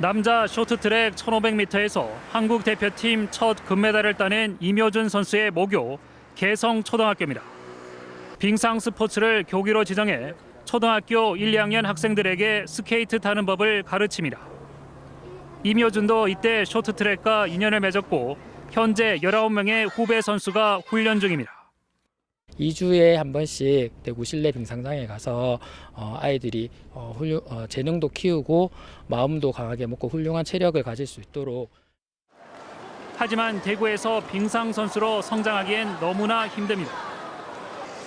남자 쇼트트랙 1500m에서 한국 대표팀 첫 금메달을 따낸 임효준 선수의 모교 개성 초등학교입니다. 빙상 스포츠를 교기로 지정해 초등학교 1, 2학년 학생들에게 스케이트 타는 법을 가르칩니다. 임효준도 이때 쇼트트랙과 인연을 맺었고 현재 19명의 후배 선수가 훈련 중입니다. 2주에 한 번씩 대구 실내 빙상장에 가서 어, 아이들이 어, 훌륭, 어, 재능도 키우고 마음도 강하게 먹고 훌륭한 체력을 가질 수 있도록 하지만 대구에서 빙상 선수로 성장하기엔 너무나 힘듭니다.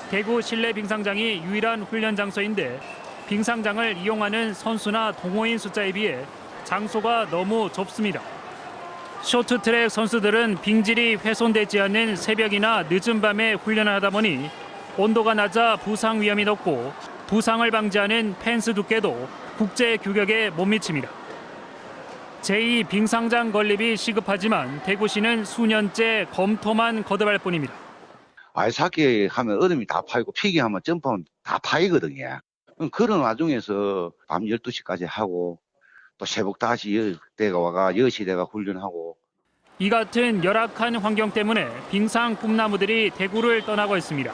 대구 실내 빙상장이 유일한 훈련 장소인데 빙상장을 이용하는 선수나 동호인 숫자에 비해 장소가 너무 좁습니다. 쇼트트랙 선수들은 빙질이 훼손되지 않는 새벽이나 늦은 밤에 훈련을 하다 보니 온도가 낮아 부상 위험이 높고 부상을 방지하는 펜스 두께도 국제 규격에 못 미칩니다. 제2 빙상장 건립이 시급하지만 대구시는 수년째 검토만 거듭할 뿐입니다. 아이스하키 하면 얼음이 다 파이고 피기 하면 점프하면 다 파이거든요. 그런 와중에서 밤 12시까지 하고 또 새벽 다시 여, 때가 와가 10시대가 훈련하고 이 같은 열악한 환경 때문에 빙상 꿈나무들이 대구를 떠나고 있습니다.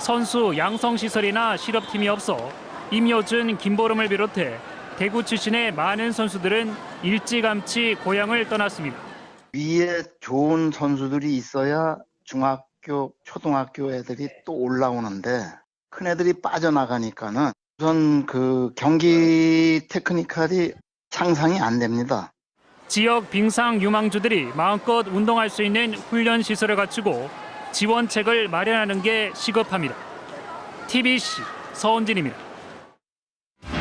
선수 양성 시설이나 실업팀이 없어 임효준, 김보름을 비롯해 대구 출신의 많은 선수들은 일찌감치 고향을 떠났습니다. 위에 좋은 선수들이 있어야 중학교, 초등학교 애들이 또 올라오는데 큰 애들이 빠져나가니까는 우선 그 경기 테크니컬이 상상이 안 됩니다. 지역 빙상 유망주들이 마음껏 운동할 수 있는 훈련 시설을 갖추고 지원책을 마련하는 게 시급합니다. TBC 서원진입니다.